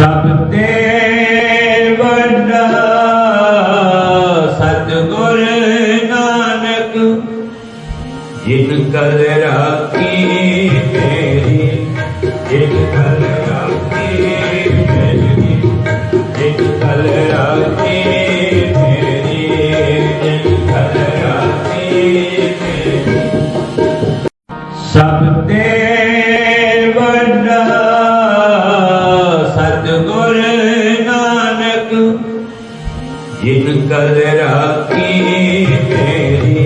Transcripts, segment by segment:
ਸਭ ਤੇ ਵੱਡਾ ਸਤਿਗੁਰ ਨਾਨਕ, ਜਿਨ ਕਲ ਰਾਖੀ ਮੇਰੀ ਜਿਨ ਕਲ ਰਾਖੀ ਮੇਰੀ ਜਿਨ ਕਲ ਰਾਖੀ ਜਿਨ ਕਲ ਰਾਖੀ ਮੇਰੀ,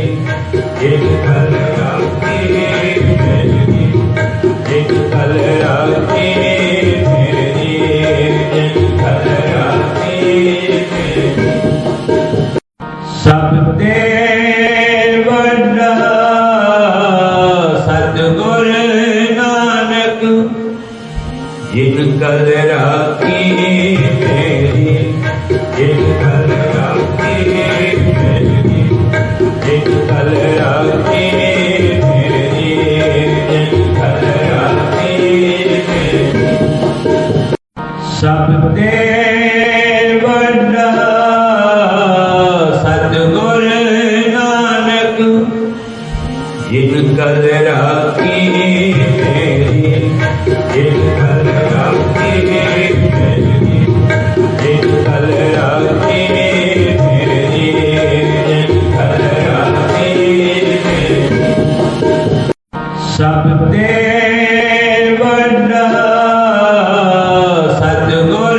ਜਿਨ ਕਲ ਰਾਖੀ ਮੇਰੀ, ਜਿਨ ਕਲ ਰਾਖੀ ਮੇਰੀ, ਜਿਨ ਕਲ ਰਾਖੀ ਮੇਰੀ। ਸਭ ਤੇ ਵੱਡਾ ਸਤਿਗੁਰ ਨਾਨਕ, ਜਿਨ ਕਲ ਰਾਖੀ ਮੇਰੀ जिन कल राखी मेरी जिन ਸਭ ਤੇ ਵੱਡਾ ਸਤਿਗੁਰ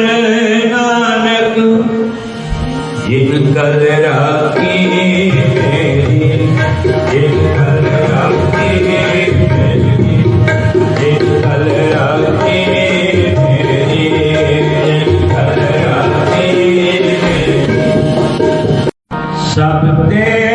ਨਾਨਕ, ਜਿਨ ਕਲ ਰਾਖੀ ਮੇਰੀ, ਜਿਨ ਕਲ ਰਾਖੀ ਮੇਰੀ, ਜਿਨ ਕਲ ਰਾਖੀ ਸਭ ਤੇ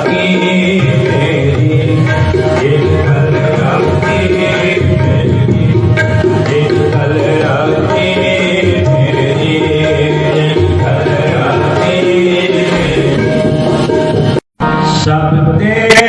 ਸਭ